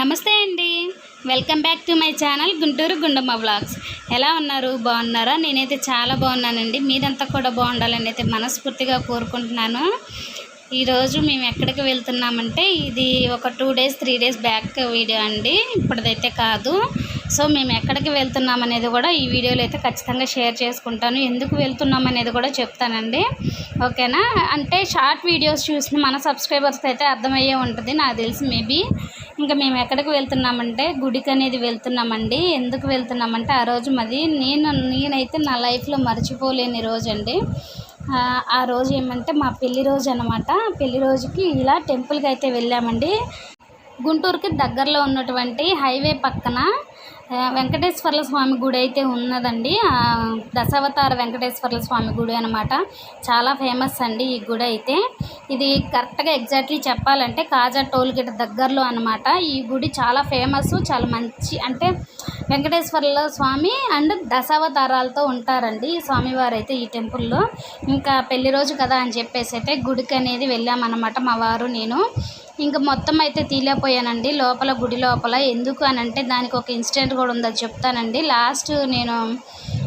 నమస్తే అండి. Welcome back to my channel Guntur Gundamma blogs ఎలా ఉన్నారు? బాగున్నారా? నేనైతే చాలా బాగున్నానండి. మీరంతా కూడా బాగుండాలని అయితే మనస్ఫూర్తిగా కోరుకుంటున్నాను. ఈరోజు మేము ఎక్కడికి వెళ్తున్నామంటే ఇది ఒక two days three days back video అండి. ఇప్పటిదైతే కాదు. సో మేము ఎక్కడికి వెళ్తున్నాం అనేది కూడా ఈ వీడియోలో అయితే ఖచ్చితంగా షేర్ చేసుకుంటాను. ఎందుకు వెళ్తున్నాం అనేది కూడా చెప్తానండి. ఓకేనా? అంటే షార్ట్ వీడియోస్ చూసిన మన సబ్స్క్రైబర్స్ అయితే అర్థమయ్యే ఉంటుంది. నాకు తెలిసి మేబీ ఇంకా మేము ఎక్కడికి వెళ్తున్నామంటే గుడికి అనేది వెళ్తున్నామండి. ఎందుకు వెళ్తున్నామంటే ఆ రోజు మాది నేను నేనైతే నా లైఫ్లో మర్చిపోలేని రోజు అండి. ఆ, రోజు ఏమంటే మా పెళ్ళి రోజు అనమాట పెళ్ళి రోజుకి ఇలా టెంపుల్కి అయితే వెళ్ళామండి. గుంటూరుకి దగ్గరలో ఉన్నటువంటి హైవే పక్కన వెంకటేశ్వర్ల స్వామి గుడి అయితే ఉన్నదండి. దశావతార వెంకటేశ్వర్ల స్వామి గుడి అనమాట చాలా ఫేమస్ అండి ఈ గుడి అయితే. ఇది కరెక్ట్గా ఎగ్జాక్ట్లీ చెప్పాలంటే కాజా టోల్ గేట్ దగ్గరలో అనమాట ఈ గుడి చాలా ఫేమస్ చాలా మంచి అంటే వెంకటేశ్వర్ల స్వామి అండ్ దశావతారాలతో ఉంటారండి ఈ స్వామివారు అయితే ఈ టెంపుల్లో. ఇంకా పెళ్ళి రోజు కదా అని చెప్పేసి అయితే గుడికి అనేది వెళ్ళామన్నమాట మా వారు నేను. ఇంకా మొత్తం అయితే తీలేకపోయానండి. లోపల గుడి లోపల. ఎందుకు అని అంటే దానికి ఒక ఇన్సిడెంట్ కూడా ఉందో చెప్తానండి. లాస్ట్ నేను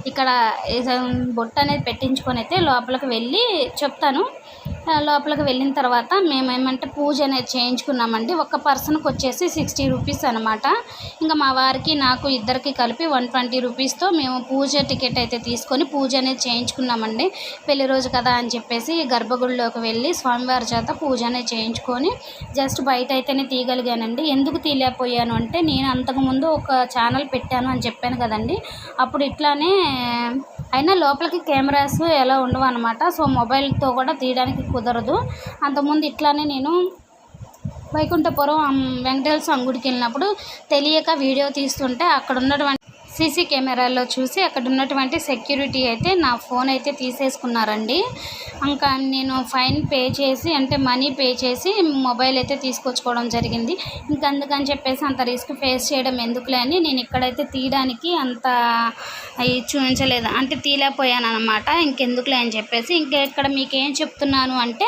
ఇక్కడ ఏదో బొట్టు అనేది పెట్టించుకొని అయితే లోపలికి వెళ్ళి చెప్తాను. లోపలికి వెళ్ళిన తర్వాత మేము ఏమంటే పూజ అనేది చేయించుకున్నామండి. ఒక పర్సన్కి వచ్చేసి సిక్స్టీ రూపీస్ అనమాట ఇంకా మా వారికి నాకు ఇద్దరికి కలిపి వన్ ట్వంటీ రూపీస్తో మేము పూజ టికెట్ అయితే తీసుకొని పూజ అనేది చేయించుకున్నామండి. పెళ్ళి రోజు కదా అని చెప్పేసి గర్భగుడిలోకి వెళ్ళి స్వామివారి చేత పూజ అనేది చేయించుకొని జస్ట్ బయట అయితేనే తీయగలిగానండి. ఎందుకు తీయలేకపోయాను అంటే నేను అంతకుముందు ఒక ఛానల్ పెట్టాను అని చెప్పాను కదండి. అప్పుడు ఇట్లానే అయినా లోపలికి కెమెరాస్ ఎలా ఉండవు అనమాట సో మొబైల్తో కూడా తీయడానికి కుదరదు. అంతకుముందు ఇట్లానే నేను వైకుంఠపురం వెంకటేశ్వర స్వామి గుడికి వెళ్ళినప్పుడు తెలియక వీడియో తీస్తుంటే అక్కడ ఉన్నటువంటి సీసీ కెమెరాల్లో చూసి అక్కడ ఉన్నటువంటి సెక్యూరిటీ అయితే నా ఫోన్ అయితే తీసేసుకున్నారండి. ఇంకా నేను ఫైన్ పే చేసి అంటే మనీ పే చేసి మొబైల్ అయితే తీసుకొచ్చుకోవడం జరిగింది. ఇంకా అందుకని చెప్పేసి అంత రిస్క్ ఫేస్ చేయడం ఎందుకులే అని నేను ఇక్కడైతే తీయడానికి అంత అవి చూపించలేదు అంటే తీయలేకపోయాను అనమాట ఇంకెందుకులే అని చెప్పేసి ఇంకా ఇక్కడ మీకు ఏం చెప్తున్నాను అంటే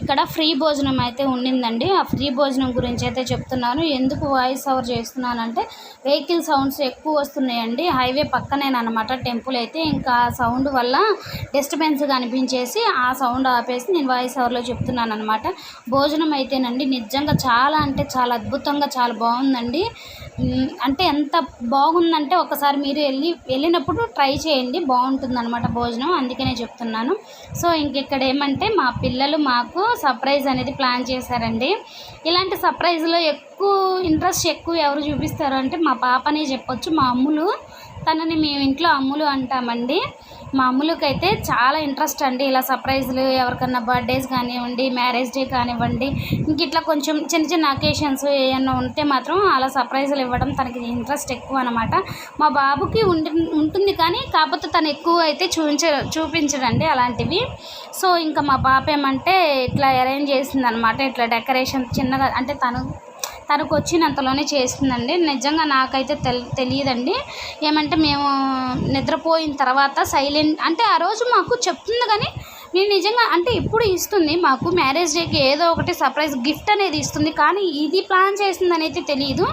ఇక్కడ ఫ్రీ భోజనం అయితే ఉండిందండి. ఆ ఫ్రీ భోజనం గురించి అయితే చెప్తున్నాను. ఎందుకు వాయిస్ ఓవర్ చేస్తున్నానంటే వెహికల్ సౌండ్స్ ఎక్కువ వస్తున్నాయి. అండి. హైవే పక్కనేనమాట టెంపుల్ అయితే. ఇంకా ఆ సౌండ్ వల్ల డిస్టర్బెన్స్ కనిపించేసి ఆ సౌండ్ ఆపేసి నేను వాయిస్ ఓవర్లో చెప్తున్నాను అనమాట భోజనం అయితేనండి నిజంగా చాలా అంటే చాలా అద్భుతంగా చాలా బాగుందండి. అంటే ఎంత బాగుందంటే ఒకసారి మీరు వెళ్ళి వెళ్ళినప్పుడు ట్రై చేయండి. బాగుంటుంది అనమాట భోజనం. అందుకనే చెప్తున్నాను. సో ఇంకెక్కడ ఏమంటే మా పిల్లలు మాకు సర్ప్రైజ్ అనేది ప్లాన్ చేశారండి. ఇలాంటి సర్ప్రైజ్లో ఎక్కువ ఇంట్రెస్ట్ ఎక్కువ ఎవరు చూపిస్తారు అంటే మా పాపనే చెప్పొచ్చు. మా అమ్ములు తనని మేము ఇంట్లో అమ్ములు అంటామండి. మా అమ్ములకైతే చాలా ఇంట్రెస్ట్ అండి. ఇలా సర్ప్రైజ్లు ఎవరికన్నా బర్త్డేస్ కానివ్వండి మ్యారేజ్ డే కానివ్వండి ఇంక ఇట్లా కొంచెం చిన్న చిన్న అకేషన్స్ ఏమన్నా ఉంటే మాత్రం అలా సర్ప్రైజులు ఇవ్వడం తనకి ఇంట్రెస్ట్ ఎక్కువ అనమాట మా బాబుకి ఉండి ఉంటుంది కానీ కాకపోతే తను ఎక్కువ అయితే చూపించ చూపించడండి అలాంటివి. సో ఇంకా మా పాప ఏమంటే ఇట్లా అరేంజ్ చేసిందనమాట ఇట్లా డెకరేషన్ చిన్నగా అంటే తను తనకు వచ్చినంతలోనే చేస్తుందండి. నిజంగా నాకైతే తెల్ తెలియదండి. ఏమంటే మేము నిద్రపోయిన తర్వాత సైలెంట్ అంటే ఆ రోజు మాకు చెప్తుంది కానీ నేను నిజంగా అంటే ఇప్పుడు ఇస్తుంది. మాకు మ్యారేజ్ డేకి ఏదో ఒకటి సర్ప్రైజ్ గిఫ్ట్ అనేది ఇస్తుంది. కానీ ఇది ప్లాన్ చేసిందని అయితే తెలియదు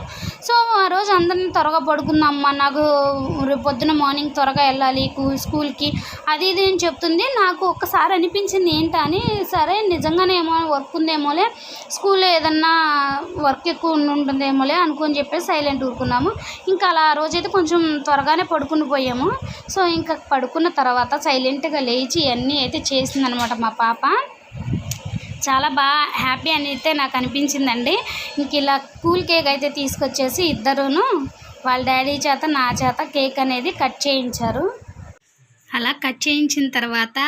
సో ఆ రోజు అందరిని త్వరగా పడుకుందామమ్మా నాకు రేపు పొద్దున మార్నింగ్ త్వరగా వెళ్ళాలి స్కూల్కి. అది ఇది అని చెప్తుంది. నాకు ఒక్కసారి అనిపించింది ఏంటని సరే నిజంగానే ఏమో వర్క్ ఉందేమోలే స్కూల్లో ఏదన్నా వర్క్ ఎక్కువ ఉంటుందేమోలే అనుకొని చెప్పేసి సైలెంట్ ఊరుకున్నాము. ఇంకా అలా ఆ రోజైతే కొంచెం త్వరగానే పడుకుని పోయాము. సో ఇంకా పడుకున్న తర్వాత సైలెంట్గా లేచి అన్నీ అయితే చేసిందనమాట మా పాప. చాలా బాగా హ్యాపీ అని అయితే నాకు అనిపించిందండి. ఇంక ఇలా కూల్ కేక్ అయితే తీసుకొచ్చేసి ఇద్దరును వాళ్ళ డాడీ చేత నా చేత కేక్ అనేది కట్ చేయించారు. అలా కట్ చేయించిన తర్వాత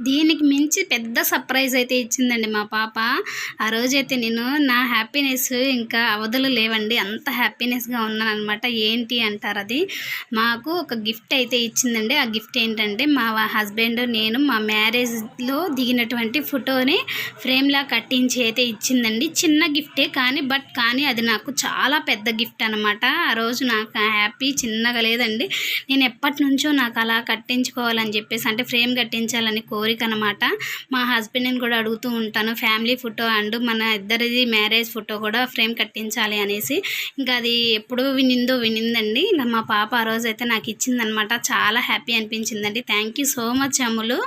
దీనికి మించి పెద్ద సర్ప్రైజ్ అయితే ఇచ్చిందండి మా పాప. ఆ రోజైతే నేను నా హ్యాపీనెస్ ఇంకా అవధులు లేవండి. అంత హ్యాపీనెస్గా ఉన్నాను అనమాట ఏంటి అంటారు అది? మాకు ఒక గిఫ్ట్ అయితే ఇచ్చిందండి. ఆ గిఫ్ట్ ఏంటంటే మా హస్బెండ్ నేను మా మ్యారేజ్లో దిగినటువంటి ఫోటోని ఫ్రేమ్లా కట్టించి అయితే ఇచ్చిందండి. చిన్న గిఫ్టే కానీ బట్ కానీ అది నాకు చాలా పెద్ద గిఫ్ట్ అనమాట ఆ రోజు నాకు హ్యాపీ చిన్నగా లేదండి. నేను ఎప్పటి నుంచో నాకు అలా కట్టించుకోవాలి తీసుకోవాలని చెప్పేసి అంటే ఫ్రేమ్ కట్టించాలని కోరిక అనమాట మా హస్బెండ్ని కూడా అడుగుతూ ఉంటాను ఫ్యామిలీ ఫోటో అండ్ మన ఇద్దరిది మ్యారేజ్ ఫోటో కూడా ఫ్రేమ్ కట్టించాలి అనేసి. ఇంకా అది ఎప్పుడు వినిందో వినిందండి. ఇంకా మా పాప ఆ రోజు అయితే నాకు ఇచ్చిందనమాట చాలా హ్యాపీ అనిపించిందండి. Thank you so much Ammulu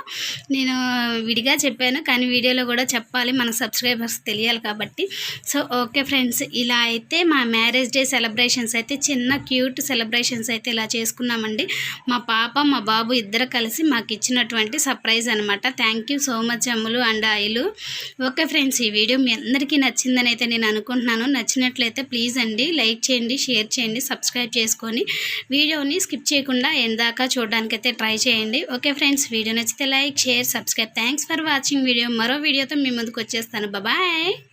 నేను విడిగా చెప్పాను కానీ వీడియోలో కూడా చెప్పాలి. మన సబ్స్క్రైబర్స్ తెలియాలి కాబట్టి. So okay friends. ఇలా అయితే మా మ్యారేజ్ డే సెలబ్రేషన్స్ అయితే చిన్న క్యూట్ సెలబ్రేషన్స్ అయితే ఇలా చేసుకున్నామండి. మా పాప మా బాబు ఇద్దరు కలిసి మాకు ఇచ్చినటువంటి సర్ప్రైజ్ అనమాట thank you so much Ammulu and oil. Okay friends ఈ వీడియో మీ అందరికీ నచ్చిందని అయితే నేను అనుకుంటున్నాను. నచ్చినట్లయితే ప్లీజ్ అండి లైక్ చేయండి షేర్ చేయండి సబ్స్క్రైబ్ చేసుకొని వీడియోని స్కిప్ చేయకుండా ఎందాక చూడడానికైతే ట్రై చేయండి. ఓకే ఫ్రెండ్స్ వీడియో నచ్చితే like share subscribe thanks for watching video మరో వీడియోతో మీ ముందుకు వచ్చేస్తాను. బాయ్